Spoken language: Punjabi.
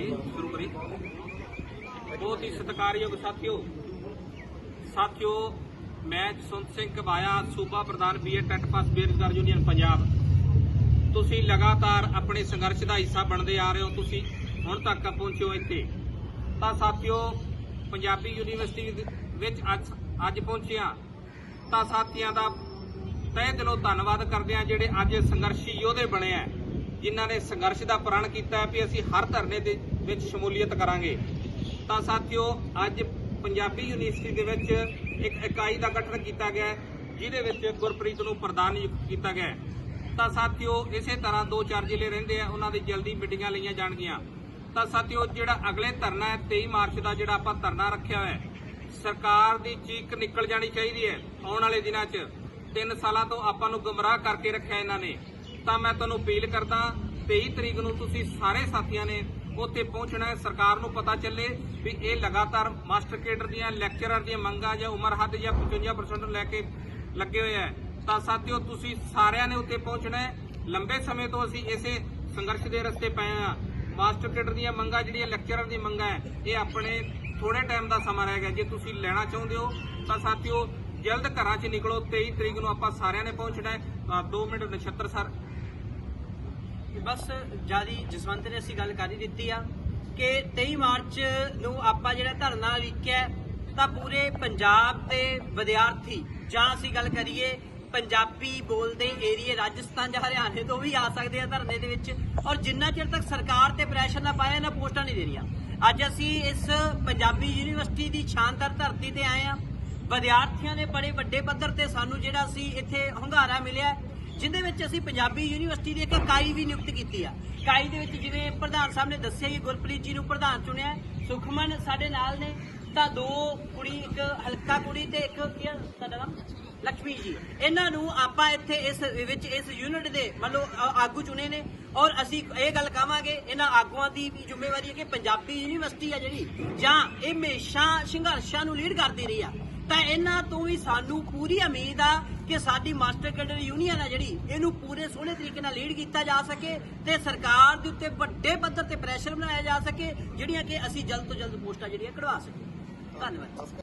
ਜੀ ਸ਼ੁਰੂ ਕਰੀ ਬਹੁਤ ਹੀ ਸਤਿਕਾਰਯੋਗ ਸਾਥੀਓ। ਸਾਥੀਓ, ਮੈਂ ਜਸਵੰਤ ਸਿੰਘ ਕਬਾਇਆ, ਸੂਬਾ ਪ੍ਰਧਾਨ ਬੀਏ ਟੈਟ ਪਾਸ ਬੇਰੁਜ਼ਗਾਰ ਯੂਨੀਅਨ ਪੰਜਾਬ। ਤੁਸੀਂ ਲਗਾਤਾਰ ਆਪਣੇ ਸੰਘਰਸ਼ ਦਾ ਹਿੱਸਾ ਬਣਦੇ ਆ ਰਹੇ ਹੋ, ਤੁਸੀਂ ਹੁਣ ਤੱਕ ਪਹੁੰਚੇ ਹੋ ਇੱਥੇ। ਤਾਂ ਸਾਥੀਓ, ਪੰਜਾਬੀ ਯੂਨੀਵਰਸਿਟੀ ਵਿੱਚ ਅੱਜ ਅੱਜ ਪਹੁੰਚਿਆ ਤਾਂ ਸਾਥੀਆਂ ਦਾ ਤਹਿ ਦਿਲੋਂ ਧੰਨਵਾਦ ਕਰਦੇ ਆ ਜਿਹੜੇ ਅੱਜ ਸੰਘਰਸ਼ੀ ਯੋਧੇ ਬਣੇ ਆ ਜਿਨ੍ਹਾਂ ਨੇ ਸੰਘਰਸ਼ ਦਾ ਪ੍ਰਣ ਕੀਤਾ ਵੀ ਅਸੀਂ ਹਰ ਧਰਨੇ ਦੇ ਵਿੱਚ ਸ਼ਮੂਲੀਅਤ ਕਰਾਂਗੇ। ਤਾਂ ਸਾਥੀਓ, ਅੱਜ ਪੰਜਾਬੀ ਯੂਨੀਵਰਸਿਟੀ ਦੇ ਵਿੱਚ ਇੱਕ ਇਕਾਈ ਦਾ ਗਠਨ ਕੀਤਾ ਗਿਆ ਜਿਹਦੇ ਵਿੱਚ ਗੁਰਪ੍ਰੀਤ ਨੂੰ ਪ੍ਰਧਾਨ ਨਿਯੁਕਤ ਕੀਤਾ ਗਿਆ ਹੈ। ਤਾਂ ਸਾਥੀਓ, ਇਸੇ ਤਰ੍ਹਾਂ ਦੋ ਚਾਰ ਜ਼ਿਲ੍ਹੇ ਰਹਿੰਦੇ ਆ, ਉਹਨਾਂ ਦੀ ਜਲਦੀ ਮੀਟਿੰਗਾਂ ਲਈਆਂ ਜਾਣਗੀਆਂ। ਤਾਂ ਸਾਥੀਓ, ਜਿਹੜਾ ਅਗਲੇ ਧਰਨਾ ਹੈ 23 ਮਾਰਚ ਦਾ ਜਿਹੜਾ ਆਪਾਂ ਧਰਨਾ ਰੱਖਿਆ ਹੋਇਆ ਹੈ, ਸਰਕਾਰ ਦੀ ਚੀਕ ਨਿਕਲ ਜਾਣੀ ਚਾਹੀਦੀ ਹੈ ਆਉਣ ਵਾਲੇ ਦਿਨਾਂ 'ਚ। 3 ਸਾਲਾਂ ਤੋਂ ਆਪਾਂ ਨੂੰ ਗੁੰਮਰਾਹ ਕਰਕੇ ਰੱਖਿਆ ਇਹਨਾਂ ਨੇ। ਤਾਂ ਮੈਂ ਤੁਹਾਨੂੰ ਅਪੀਲ ਕਰਦਾ 23 ਤਰੀਕ ਨੂੰ ਤੁਸੀਂ ਸਾਰੇ ਸਾਥੀਆਂ ਨੇ ਉੱਥੇ ਪਹੁੰਚਣਾ ਸਰਕਾਰ ਨੂੰ ਪਤਾ ਚੱਲੇ ਵੀ ਇਹ ਲਗਾਤਾਰ ਮਾਸਟਰ ਕੇਡਰ ਦੀਆਂ, ਲੈਕਚਰਰ ਦੀਆਂ ਮੰਗਾਂ ਜਾਂ ਉਮਰ ਹੱਦ ਜਾਂ 55% ਲੈ ਕੇ ਲੱਗੇ ਹੋਏ ਹੈ ਤਾਂ ਸਾਥੀਓ, ਤੁਸੀਂ ਸਾਰਿਆਂ ਨੇ ਉੱਥੇ ਪਹੁੰਚਣਾ ਲੰਬੇ ਸਮੇਂ ਤੋਂ ਅਸੀਂ ਇਸੇ ਸੰਘਰਸ਼ ਦੇ ਰਸਤੇ ਪਏ ਆ ਮਾਸਟਰ ਕੇਡਰ ਦੀਆਂ ਮੰਗਾਂ ਜਿਹੜੀਆਂ ਲੈਕਚਰਰ ਦੀ ਮੰਗਾਂ ਹੈ, ਇਹ ਆਪਣੇ ਥੋੜੇ ਟਾਈਮ ਦਾ ਸਮਾਂ ਰਹਿ ਗਿਆ। ਜੇ ਤੁਸੀਂ ਲੈਣਾ ਚਾਹੁੰਦੇ ਹੋ, ਤਾਂ ਸਾਥੀਓ, ਜਲਦ ਘਰਾਂ 'ਚ ਨਿਕਲੋ। 23 ਤਰੀਕ ਨੂੰ ਆਪਾਂ ਸਾਰਿਆਂ ਨੇ ਪਹੁੰਚਣਾ ਹੈ। 2 ਮਿੰਟ ਨਛੱਤਰ ਸਰ। ਬਸ ਜਿਆਦੀ ਜਸਵੰਤ ਨੇ ਅਸੀਂ ਗੱਲ ਕਰ ਹੀ ਦਿੱਤੀ ਆ ਕਿ 23 ਮਾਰਚ ਨੂੰ ਆਪਾਂ ਜਿਹੜਾ ਧਰਨਾ ਲਿਖਿਆ ਤਾਂ ਪੂਰੇ ਪੰਜਾਬ ਦੇ ਵਿਦਿਆਰਥੀ, ਜਾਂ ਅਸੀਂ ਗੱਲ ਕਰੀਏ ਪੰਜਾਬੀ ਬੋਲਦੇ ਏਰੀਏ ਰਾਜਸਥਾਨ ਜਾਂ ਹਰਿਆਣੇ ਤੋਂ ਵੀ ਆ ਸਕਦੇ ਆ ਧਰਨੇ ਦੇ ਵਿੱਚ, ਔਰ ਜਿੰਨਾ ਚਿਰ ਤੱਕ ਸਰਕਾਰ ਤੇ ਪ੍ਰੈਸ਼ਰ ਨਾ ਪਾਇਆ, ਇਹਨਾਂ ਪੋਸਟਾਂ ਨਹੀਂ ਦੇਣੀਆਂ। ਅੱਜ ਅਸੀਂ ਇਸ ਪੰਜਾਬੀ ਯੂਨੀਵਰਸਿਟੀ ਦੀ ਸ਼ਾਨਦਾਰ ਧਰਤੀ ਤੇ ਆਏ ਆ। ਵਿਦਿਆਰਥੀਆਂ ਨੇ ਬੜੇ ਵੱਡੇ ਪੱਧਰ ਤੇ ਸਾਨੂੰ ਜਿਹੜਾ ਸੀ ਇੱਥੇ ਹੰਗਾਰਾ ਮਿਲਿਆ ਜਿਹਦੇ ਵਿੱਚ ਅਸੀਂ ਪੰਜਾਬੀ ਯੂਨੀਵਰਸਿਟੀ ਦੀ ਇੱਕ ਇਕਾਈ ਵੀ ਨਿਯੁਕਤ ਕੀਤੀ ਆ। ਇਕਾਈ ਦੇ ਵਿੱਚ ਜਿਵੇਂ ਪ੍ਰਧਾਨ ਸਾਹਿਬ ਨੇ ਦੱਸਿਆ ਕਿ ਗੁਰਪ੍ਰੀਤ ਜੀ ਨੂੰ ਪ੍ਰਧਾਨ ਚੁਣਿਆ। ਸੁਖਮਨ ਸਾਡੇ ਨਾਲ ਨੇ, ਤਾਂ ਦੋ ਕੁੜੀ, ਇੱਕ ਹਲਕਾ ਕੁੜੀ ਤੇ ਇੱਕ ਕੀ ਆ, ਤੁਹਾਡਾ ਨਾਮ? ਲక్ష్ਮੀ ਜੀ। ਇਹਨਾਂ ਨੂੰ ਆਪਾਂ ਇੱਥੇ ਇਸ ਵਿੱਚ ਇਸ ਯੂਨਿਟ ਦੇ ਮੰਨ ਲਓ ਆਗੂ ਚੁਣੇ ਨੇ। ਔਰ ਅਸੀਂ ਇਹ ਗੱਲ ਕਹਾਂਗੇ, ਇਹਨਾਂ ਆਗੂਆਂ ਦੀ ਵੀ ਜ਼ਿੰਮੇਵਾਰੀ ਹੈ ਕਿ ਪੰਜਾਬੀ ਯੂਨੀਵਰਸਿਟੀ ਆ ਜਿਹੜੀ, ਜਾਂ ਇਹ ਹਮੇਸ਼ਾ ਸੰਘਰਸ਼ਾਂ ਨੂੰ ਲੀਡ ਕਰਦੀ ਰਹੀ ਆ। ਤਾਂ ਇਹਨਾਂ ਤੋਂ ਵੀ ਸਾਨੂੰ ਪੂਰੀ ਉਮੀਦ ਆ ਕਿ ਸਾਡੀ ਮਾਸਟਰ ਕੈਡਰ ਯੂਨੀਅਨ ਆ ਜਿਹੜੀ, ਇਹਨੂੰ ਪੂਰੇ ਸੋਹਣੇ ਤਰੀਕੇ ਨਾਲ ਲੀਡ ਕੀਤਾ ਜਾ ਸਕੇ ਤੇ ਸਰਕਾਰ ਦੇ ਉੱਤੇ ਵੱਡੇ ਪੱਧਰ ਤੇ ਪ੍ਰੈਸ਼ਰ ਬਣਾਇਆ ਜਾ ਸਕੇ, ਜਿਹੜੀਆਂ ਕਿ ਅਸੀਂ ਜਲਦ ਤੋਂ ਜਲਦ ਪੋਸਟਾਂ ਜਿਹੜੀਆਂ ਕਢਵਾ ਸਕੀਏ। ਧੰਨਵਾਦ।